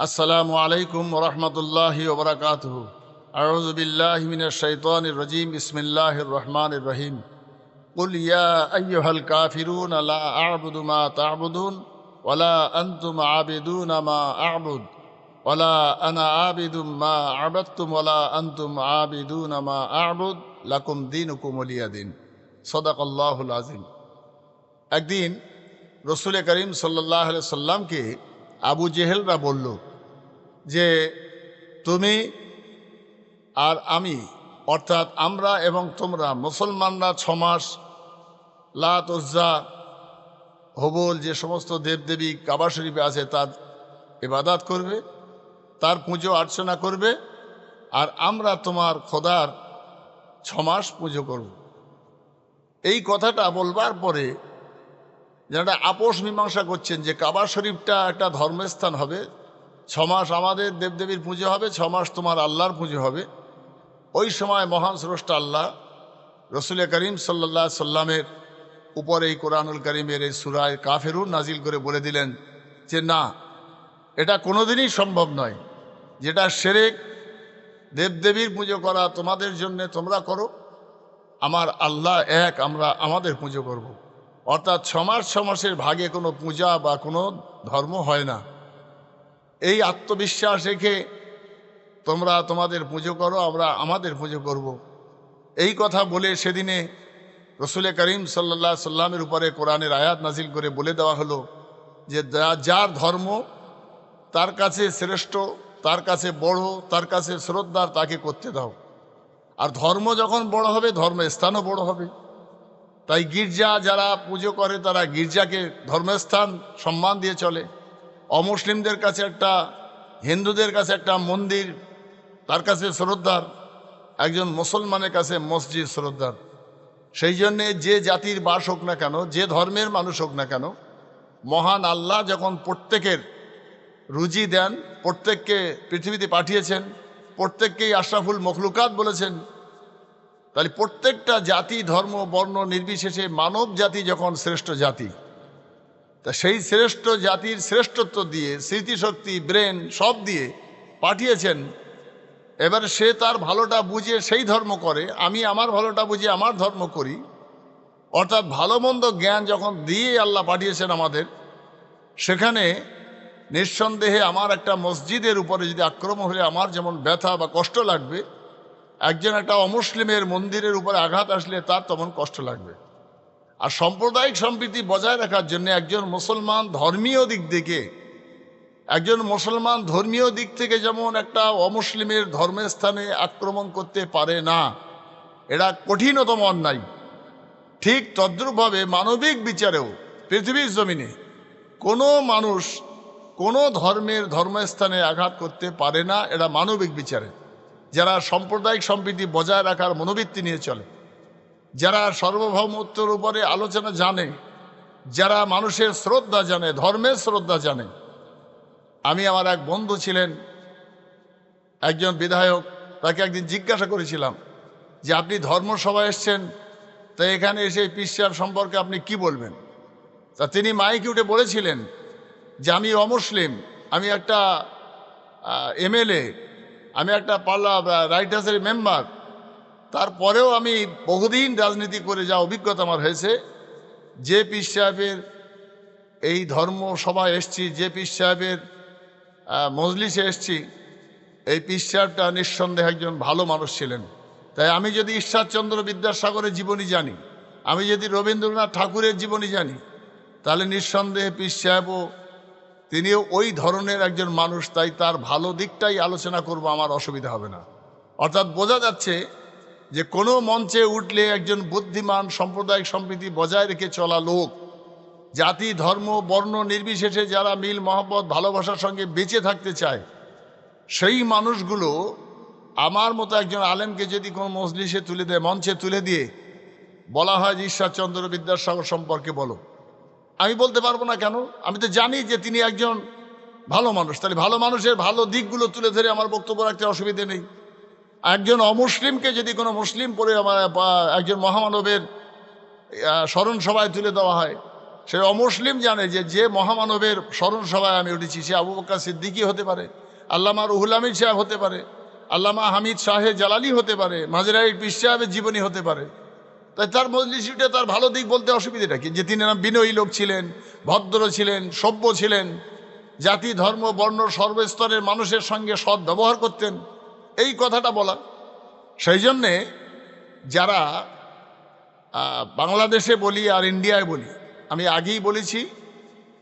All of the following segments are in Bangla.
আসসালামু আলাইকুম রহমতুল্লাহ ওবরাকাত আউজ বিল্লাহ মিন শৈতান রজিম বিসমিল্লাহ রহমান রহিম قل يا أيها الكافرون لا أعبد ما تعبدون ولا أنتم عابدون ما أعبد ولا أنا عابد ما عبدتم ولا أنتم عابدون ما أعبد لكم دينكم ولي دين صدق الله العظيم একদিন রসুল করিম সাল্লাহ সাল্লামকে আবু জেহেলরা বলল যে তুমি আর আমি, অর্থাৎ আমরা এবং তোমরা মুসলমানরা ছমাস লাত, উজ্জা, হবল, যে সমস্ত দেবদেবী কাবা শরীফে আছে তার ইবাদাত করবে, তার পুজো অর্চনা করবে, আর আমরা তোমার খোদার ছমাস পুজো করব। এই কথাটা বলবার পরে যারা আপোষ মীমাংসা করছেন যে কাবা শরীফটা একটা ধর্মস্থান হবে ছমাস আমাদের দেবদেবীর পুজো হবে, ছমাস তোমার আল্লাহর পুজো হবে। ওই সময় মহান স্রষ্টা আল্লাহ, রসুল করিম সাল্লা সাল্লামের উপরে এই কোরআনুল করিমের এই সুরায় কাফেরুর নাজিল করে বলে দিলেন যে, না, এটা কোনোদিনই সম্ভব নয়। যেটা সেরেক, দেবদেবীর পুজো করা তোমাদের জন্যে তোমরা করো। আমার আল্লাহ এক, আমরা আমাদের পুজো করব। অর্থাৎ ছমাস ছমাসের ভাগে কোনো পূজা বা কোনো ধর্ম হয় না। এই আত্মবিশ্বাস রেখে তোমরা তোমাদের পুজো করো, আমরা আমাদের পুজো করব। এই কথা বলে সেদিনে রসুলে করিম সাল্লা সাল্লামের উপরে কোরআনের আয়াত নাজিল করে বলে দেওয়া হলো যে যার ধর্ম তার কাছে শ্রেষ্ঠ, তার কাছে বড়, তার কাছে শ্রদ্ধার, তাকে করতে দাও। আর ধর্ম যখন বড় হবে ধর্ম স্থানও বড় হবে। তাই গির্জা যারা পুজো করে, তারা গির্জাকে ধর্মস্থান সম্মান দিয়ে চলে। অমুসলিমদের কাছে একটা, হিন্দুদের কাছে একটা মন্দির, তার কাছে শ্রদ্ধার, একজন মুসলমানের কাছে মসজিদ শ্রদ্ধার। সেই জন্যে যে জাতির বাস হোক না কেন, যে ধর্মের মানুষ হোক না কেন, মহান আল্লাহ যখন প্রত্যেকের রুজি দেন, প্রত্যেককে পৃথিবীতে পাঠিয়েছেন, প্রত্যেককেই আশরাফুল মখলুকাত বলেছেন, তাহলে প্রত্যেকটা জাতি, ধর্ম, বর্ণ, নির্বিশেষে মানব জাতি যখন শ্রেষ্ঠ জাতি তা সেই শ্রেষ্ঠ জাতির শ্রেষ্ঠত্ব দিয়ে, স্মৃতিশক্তি, ব্রেন সব দিয়ে পাঠিয়েছেন। এবার সে তার ভালোটা বুঝে সেই ধর্ম করে, আমি আমার ভালোটা বুঝে আমার ধর্ম করি। অর্থাৎ ভালো মন্দ জ্ঞান যখন দিয়ে আল্লাহ পাঠিয়েছেন আমাদের, সেখানে নিঃসন্দেহে আমার একটা মসজিদের উপরে যদি আক্রমণ হলে আমার যেমন ব্যথা বা কষ্ট লাগবে, একজন একটা অমুসলিমের মন্দিরের উপরে আঘাত আসলে তার তেমন কষ্ট লাগবে। আর সাম্প্রদায়িক সম্প্রীতি বজায় রাখার জন্য একজন মুসলমান ধর্মীয় দিক থেকে, একজন মুসলমান ধর্মীয় দিক থেকে যেমন একটা অমুসলিমের ধর্মস্থানে আক্রমণ করতে পারে না এটা কঠিনতম অন্যায়। ঠিক তদ্রূপভাবে মানবিক বিচারেও পৃথিবীর জমিনে কোনো মানুষ কোনো ধর্মের ধর্মস্থানে আঘাত করতে পারে না এটা মানবিক বিচারে, যারা সাম্প্রদায়িক সম্প্রীতি বজায় রাখার মনোবৃত্তি নিয়ে চলে। যারা সার্বভৌমত্বের উপরে আলোচনা জানে, যারা মানুষের শ্রদ্ধা জানে, ধর্মের শ্রদ্ধা জানে। আমি আমার এক বন্ধু ছিলেন, একজন বিধায়ক, তাকে একদিন জিজ্ঞাসা করেছিলাম যে, আপনি ধর্মসভায় এসছেন, তা এখানে এসে পিসার সম্পর্কে আপনি কি বলবেন? তা তিনি মাইকে উঠে বলেছিলেন যে, আমি অমুসলিম, আমি একটা এমএলএ, আমি একটা পাল্লা রাইটার্সের মেম্বার তারপরেও আমি বহুদিন রাজনীতি করে যা অভিজ্ঞতা আমার হয়েছে যে পীর সাহেবের এই ধর্ম সভায় এসছি যে পীর সাহেবের মজলিসে এসছি, এই পীর সাহেবটা নিঃসন্দেহে একজন ভালো মানুষ ছিলেন। তাই আমি যদি ঈশ্বরচন্দ্র বিদ্যাসাগরের জীবনী জানি, আমি যদি রবীন্দ্রনাথ ঠাকুরের জীবনী জানি, তাহলে নিঃসন্দেহে পীর সাহেবও তিনিও ওই ধরনের একজন মানুষ, তাই তার ভালো দিকটাই আলোচনা করব, আমার অসুবিধা হবে না। অর্থাৎ বোঝা যাচ্ছে যে কোনো মঞ্চে উঠলে একজন বুদ্ধিমান, সাম্প্রদায়িক সম্প্রীতি বজায় রেখে চলা লোক। জাতি, ধর্ম, বর্ণ নির্বিশেষে যারা মিল, মহব্বত, ভালোবাসার সঙ্গে বেঁচে থাকতে চায়, সেই মানুষগুলো আমার মতো একজন আলেমকে যদি কোনো মজলিসে তুলে দেয়, মঞ্চে তুলে দিয়ে, বলা হয় যে ঈশ্বরচন্দ্র বিদ্যাসাগর সম্পর্কে বলো। আমি বলতে পারব না কেন? আমি তো জানি যে তিনি একজন ভালো মানুষ। তাহলে ভালো মানুষের ভালো দিকগুলো তুলে ধরে আমার বক্তব্য রাখতে অসুবিধে নেই। একজন অমুসলিমকে যদি কোনো মুসলিম পরে একজন মহামানবের স্মরণ সভায় তুলে দেওয়া হয়, সে অমুসলিম জানে যে যে মহামানবের স্মরণ সভায় আমি উঠেছি, সে আবু বক্কা সিদ্দিকি হতে পারে, আল্লামা রুহুল আমিদ সাহেব হতে পারে, আল্লামা হামিদ শাহে জালালি হতে পারে মাজরাই পিস সাহেবের জীবনী হতে পারে। তাই তার মজলিসিটা তার ভালো দিক বলতে অসুবিধাটা কি যে তিনি বিনয়ী লোক ছিলেন, ভদ্র ছিলেন, সভ্য ছিলেন, জাতি, ধর্ম, বর্ণ, সর্বস্তরের মানুষের সঙ্গে সৎ ব্যবহার করতেন। এই কথাটা বলা। সেই জন্যে যারা বাংলাদেশে বলি আর ইন্ডিয়ায় বলি, আমি আগেই বলেছি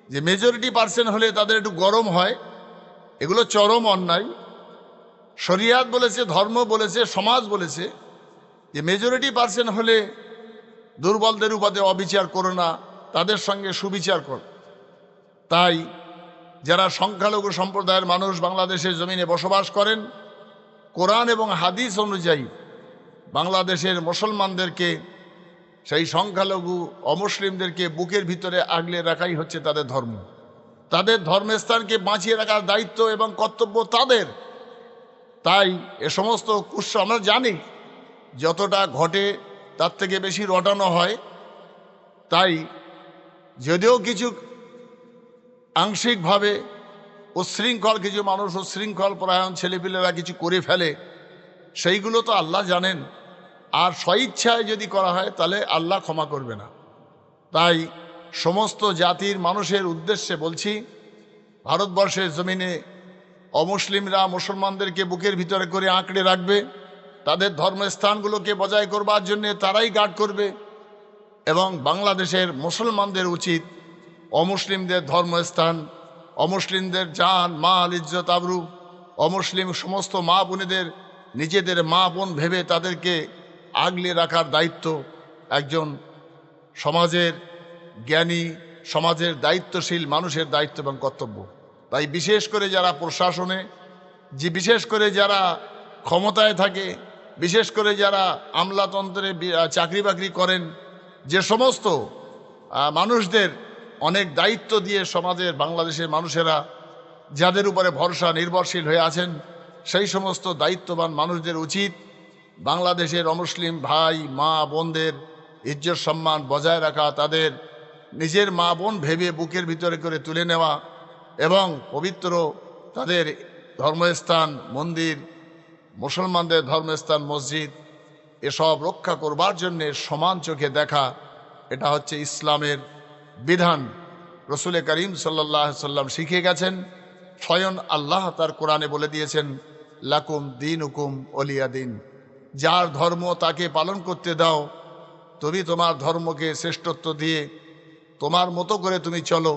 যে মেজরিটি পার্সেন্ট হলে তাদের একটু গরম হয়, এগুলো চরম অন্যায়। শরিয়াত বলেছে, ধর্ম বলেছে, সমাজ বলেছে যে মেজরিটি পার্সেন্ট হলে দুর্বলদের উপাদে অবিচার করো না, তাদের সঙ্গে সুবিচার কর। তাই যারা সংখ্যালঘু সম্প্রদায়ের মানুষ বাংলাদেশের জমিনে বসবাস করেন কোরআন এবং হাদিস অনুযায়ী বাংলাদেশের মুসলমানদেরকে, সেই সংখ্যালঘু অমুসলিমদেরকে বুকের ভিতরে আগলে রাখাই হচ্ছে তাদের ধর্ম। তাদের ধর্মস্থানকে বাঁচিয়ে রাখার দায়িত্ব এবং কর্তব্য তাদের। তাই এ সমস্ত কুৎস আমরা জানি, যতটা ঘটে তার থেকে বেশি রটানো হয়। তাই যদিও কিছু আংশিকভাবে উচ্ছৃঙ্খল কিছু মানুষ উচ্ছৃঙ্খল পরায়ণ, ছেলেপিলেরা কিছু করে ফেলে, সেইগুলো তো আল্লাহ জানেন। আর স্বইচ্ছায় যদি করা হয়, তাহলে আল্লাহ ক্ষমা করবে না। তাই সমস্ত জাতির মানুষের উদ্দেশ্যে বলছি, ভারতবর্ষের জমিনে অমুসলিমরা মুসলমানদেরকে বুকের ভিতরে করে আঁকড়ে রাখবে, তাদের ধর্মস্থানগুলোকে বজায় করবার জন্যে তারাই গার্ড করবে এবং বাংলাদেশের মুসলমানদের উচিত অমুসলিমদের ধর্মস্থান অমুসলিমদের জান, মাল, ইজ্জত, আবরু। অমুসলিম সমস্ত মা বোনেদের, নিজেদের মা বোন ভেবে তাদেরকে আগলে রাখার দায়িত্ব একজন সমাজের জ্ঞানী, সমাজের দায়িত্বশীল মানুষের দায়িত্ব এবং কর্তব্য। তাই বিশেষ করে যারা প্রশাসনে, যে বিশেষ করে যারা ক্ষমতায় থাকে, বিশেষ করে যারা আমলাতন্ত্রে চাকরি বাকরি করেন, যে সমস্ত মানুষদের অনেক দায়িত্ব দিয়ে সমাজের বাংলাদেশের মানুষেরা যাদের উপরে ভরসা নির্ভরশীল হয়ে আছেন, সেই সমস্ত দায়িত্ববান মানুষদের উচিত বাংলাদেশের অমুসলিম ভাই, মা, বোনদের ইজ্জত সম্মান বজায় রাখা, তাদের নিজের মা, বোন ভেবে বুকের ভিতরে করে তুলে নেওয়া এবং পবিত্র তাদের ধর্মস্থান, মন্দির, মুসলমানদের ধর্মস্থান, মসজিদ, এসব রক্ষা করবার জন্যে সমান চোখে দেখা, এটা হচ্ছে ইসলামের বিধান রসুলে করিম সাল্লাহ সাল্লাম শিখে গেছেন। স্বয়ং আল্লাহ তার কোরআনে বলে দিয়েছেন, লাকুম দিন হুকুম অলিয়া দিন। যার ধর্ম তাকে পালন করতে দাও, তুমি তোমার ধর্মকে শ্রেষ্ঠত্ব দিয়ে তোমার মতো করে তুমি চলো,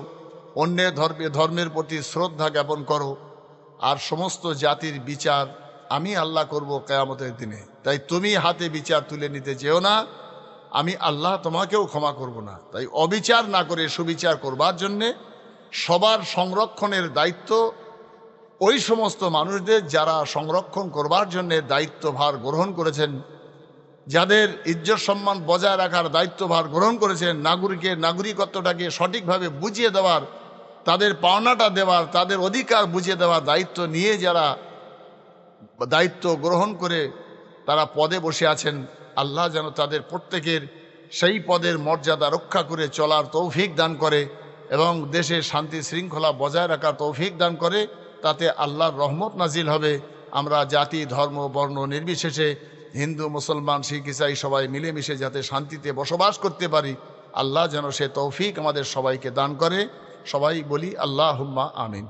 অন্যের ধর্মে, ধর্মের প্রতি শ্রদ্ধা জ্ঞাপন করো, আর সমস্ত জাতির বিচার আমি আল্লাহ করব কেয়ামতের দিনে। তাই তুমি হাতে বিচার তুলে নিতে যেও না আমি আল্লাহ তোমাকেও ক্ষমা করব না। তাই অবিচার না করে সুবিচার করবার জন্যে সবার সংরক্ষণের দায়িত্ব ওই সমস্ত মানুষদের যারা সংরক্ষণ করবার জন্যে দায়িত্বভার গ্রহণ করেছেন, যাদের ইজ্জত সম্মান বজায় রাখার দায়িত্বভার গ্রহণ করেছেন, নাগরিকের নাগরিকত্বটাকে সঠিকভাবে বুঝিয়ে দেওয়ার, তাদের পাওনাটা দেওয়ার, তাদের অধিকার বুঝিয়ে দেওয়ার দায়িত্ব নিয়ে যারা দায়িত্ব গ্রহণ করে তারা পদে বসে আছেন। আল্লাহ যেন তাদের প্রত্যেকের সেই পদের মর্যাদা রক্ষা করে চলার তৌফিক দান করে এবং দেশে শান্তি শৃঙ্খলা বজায় রাখার তৌফিক দান করে, তাতে আল্লাহর রহমত নাজিল হবে। আমরা জাতি, ধর্ম, বর্ণ নির্বিশেষে হিন্দু, মুসলমান, শিখ, ইসাই সবাই মিলেমিশে যাতে শান্তিতে বসবাস করতে পারি, আল্লাহ যেন সে তৌফিক আমাদের সবাইকে দান করে। সবাই বলি আল্লাহ হুম্মা আমিন।